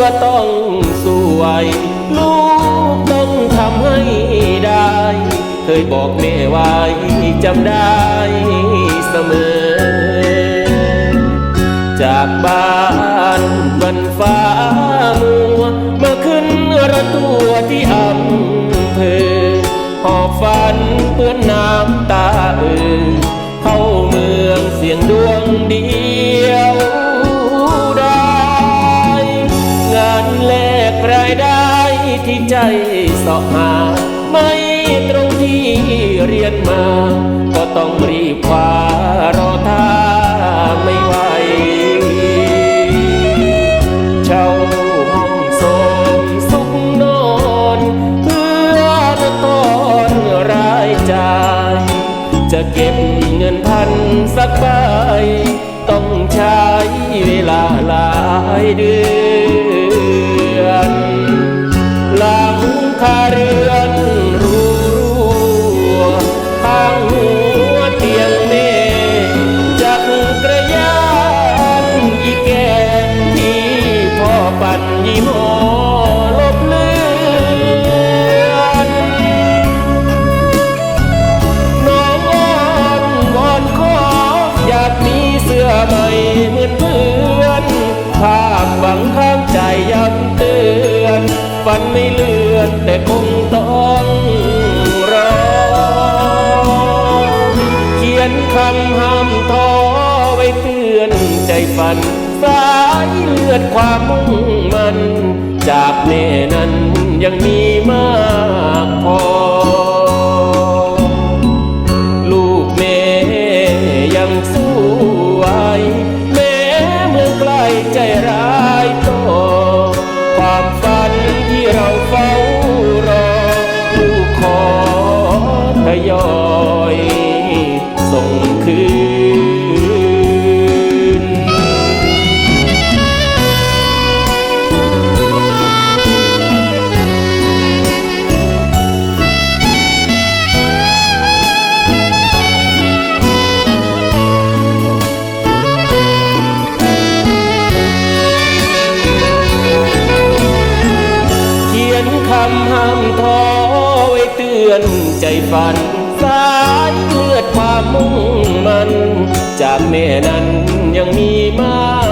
ว่าต้องสวย ลูกต้องทำให้ได้ เคยบอกแม่ไว้จำได้ ที่ใจสาะหา ไม่ตรงที่เรียนมา ก็ต้องรีบคว้ารอท่าไม่ไหวเช่าห้องโสมสุขนอน เพื่อลดทอนรายจ่าย จะเก็บเงินพันสักใบต้องใช้เวลาหลายเดือน ยี่ห้อลบเลือนน้องอ้อนวอนขออยากมีเสื้อใหม่เหมือนเพื่อนภาพหวังข้างใจย้ำเตือนฝันไม่เลื่อนแต่คงต้องรอ เขียนคำห้ามท้อไว้เตือนใจฝันสายเลือดความมุ่ง จากแม่นั้นยังมีมากพอ ลูกแม่ยังสู้ไหวแม้เมื่อใกล้ใจร้ายต่อความฝันที่เราเฝ้ารอ ลูกขอทยอย ส่งคืน คำห้ามท้อไว้เตือนใจฝัน สายเลือดความมุ่งมัน จากแม่นั้นยังมีมาก